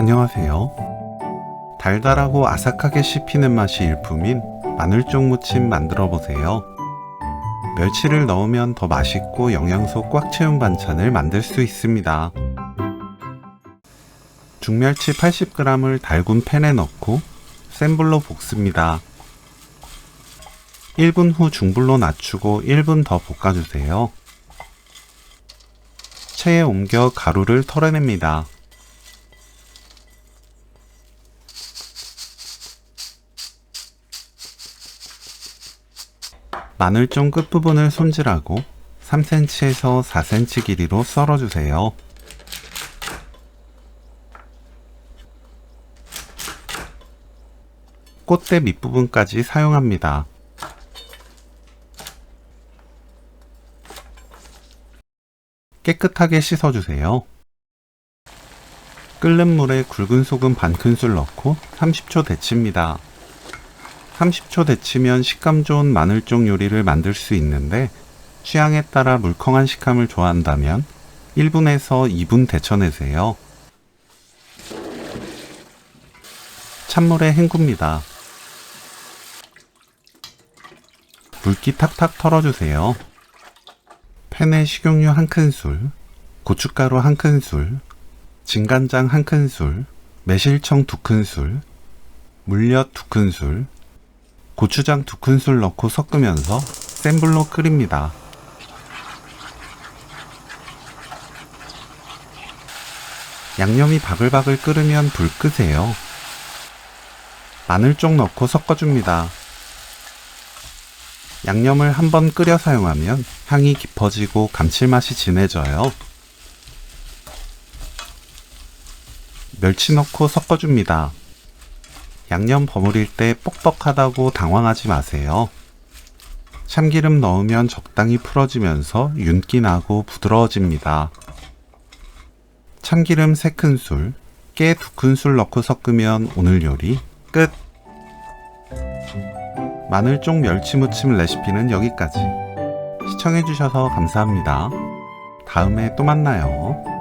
안녕하세요. 달달하고 아삭하게 씹히는 맛이 일품인 마늘종 무침 만들어 보세요. 멸치를 넣으면 더 맛있고 영양소 꽉 채운 반찬을 만들 수 있습니다. 중멸치 80g을 달군 팬에 넣고 센 불로 볶습니다. 1분 후 중불로 낮추고 1분 더 볶아주세요. 체에 옮겨 가루를 털어냅니다. 마늘종 끝부분을 손질하고 3cm에서 4cm 길이로 썰어주세요. 꽃대 밑부분까지 사용합니다. 깨끗하게 씻어주세요. 끓는 물에 굵은 소금 반 큰술 넣고 30초 데칩니다. 30초 데치면 식감 좋은 마늘종 요리를 만들 수 있는데 취향에 따라 물컹한 식감을 좋아한다면 1분에서 2분 데쳐내세요. 찬물에 헹굽니다. 물기 탁탁 털어주세요. 팬에 식용유 한 큰술, 고춧가루 한 큰술, 진간장 한 큰술, 매실청 두 큰술, 물엿 두 큰술, 고추장 두 큰술 넣고 섞으면서 센 불로 끓입니다. 양념이 바글바글 끓으면 불 끄세요. 마늘 쪽 넣고 섞어줍니다. 양념을 한번 끓여 사용하면 향이 깊어지고 감칠맛이 진해져요. 멸치 넣고 섞어줍니다. 양념 버무릴 때 뻑뻑하다고 당황하지 마세요. 참기름 넣으면 적당히 풀어지면서 윤기 나고 부드러워집니다. 참기름 3큰술, 깨 2큰술 넣고 섞으면 오늘 요리 끝! 마늘종 멸치무침 레시피는 여기까지. 시청해주셔서 감사합니다. 다음에 또 만나요.